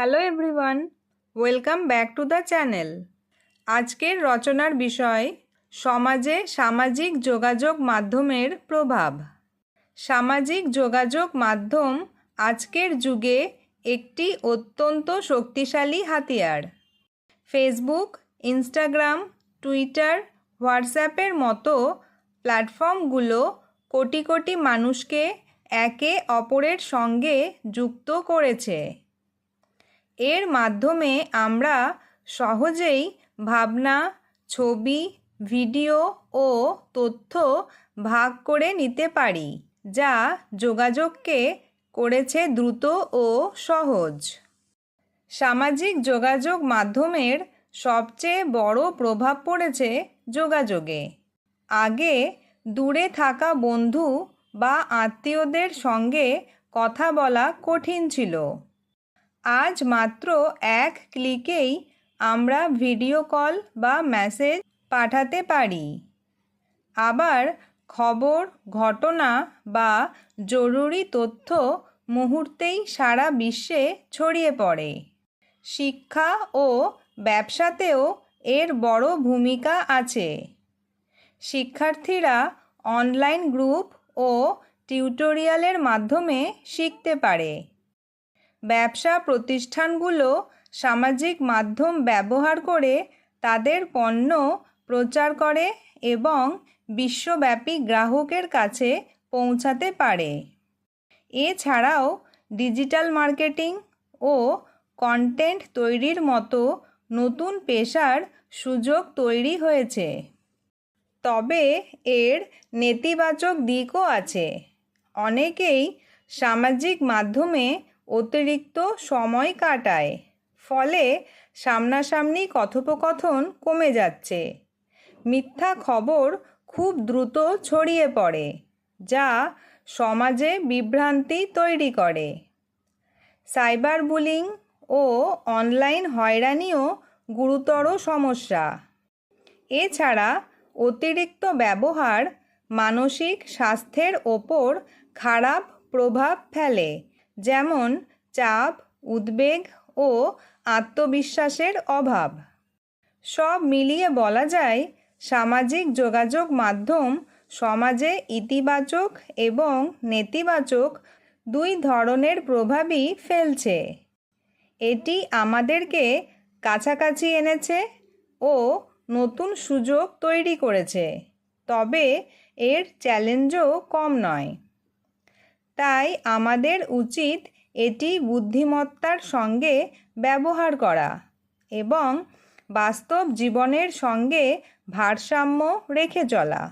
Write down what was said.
Hello everyone welcome back to the channel আজকের রচনার বিষয়, সমাজে সামাজিক যোগাযোগ মাধ্যমের প্রভাব। সামাজিক যোগাযোগ মাধ্যম আজকের যুগে একটি অত্যন্ত শক্তিশালী হাতিয়ার। ফেসবুক ইনস্টাগ্রাম টুইটার হোয়াটসঅ্যাপের মতো প্ল্যাটফর্মগুলো কোটি কোটি মানুষকে একে অপরের সঙ্গে যুক্ত করেছে। এর মাধ্যমে আমরা সহজেই ভাবনা, ছবি, ভিডিও ও তথ্য ভাগ করে নিতে পারি, যা যোগাযোগকে করেছে দ্রুত ও সহজ। সামাজিক যোগাযোগ মাধ্যমের সবচেয়ে বড় প্রভাব পড়েছে যোগাযোগে। আগে দূরে থাকা বন্ধু বা আত্মীয়দের সঙ্গে কথা বলা কঠিন ছিল। আজ মাত্র এক ক্লিকেই আমরা ভিডিও কল বা মেসেজ পাঠাতে পারি। আবার খবর, ঘটনা বা জরুরি তথ্য মুহূর্তেই সারা বিশ্বে ছড়িয়ে পড়ে। শিক্ষা ও ব্যবসাতেও এর বড় ভূমিকা আছে। শিক্ষার্থীরা অনলাইন গ্রুপ ও টিউটোরিয়ালের মাধ্যমে শিখতে পারে। ব্যবসা প্রতিষ্ঠানগুলো সামাজিক মাধ্যম ব্যবহার করে তাদের পণ্য প্রচার করে এবং বিশ্বব্যাপী গ্রাহকের কাছে পৌঁছাতে পারে। এছাড়াও ডিজিটাল মার্কেটিং ও কন্টেন্ট তৈরির মতো নতুন পেশার সুযোগ তৈরি হয়েছে। তবে এর নেতিবাচক দিকও আছে। অনেকেই সামাজিক মাধ্যমে অতিরিক্ত সময় কাটায়। ফলে সামনাসামনি কথোপকথন কমে যাচ্ছে। মিথ্যা খবর খুব দ্রুত ছড়িয়ে পড়ে, যা সমাজে বিভ্রান্তি তৈরি করে। সাইবার বুলিং ও অনলাইন হয়রানিও গুরুতর সমস্যা। এছাড়া অতিরিক্ত ব্যবহার মানসিক স্বাস্থ্যের ওপর খারাপ প্রভাব ফেলে। যেমন চাপ, উদ্বেগ ও আত্মবিশ্বাসের অভাব। সব মিলিয়ে বলা যায়, সামাজিক যোগাযোগ মাধ্যম সমাজে ইতিবাচক এবং নেতিবাচক দুই ধরনের প্রভাবই ফেলছে। এটি আমাদেরকে কাছাকাছি এনেছে ও নতুন সুযোগ তৈরি করেছে। তবে এর চ্যালেঞ্জও কম নয়। তাই আমাদের উচিত এটি বুদ্ধিমত্তার সঙ্গে ব্যবহার করা এবং বাস্তব জীবনের সঙ্গে ভারসাম্য রেখে চলা।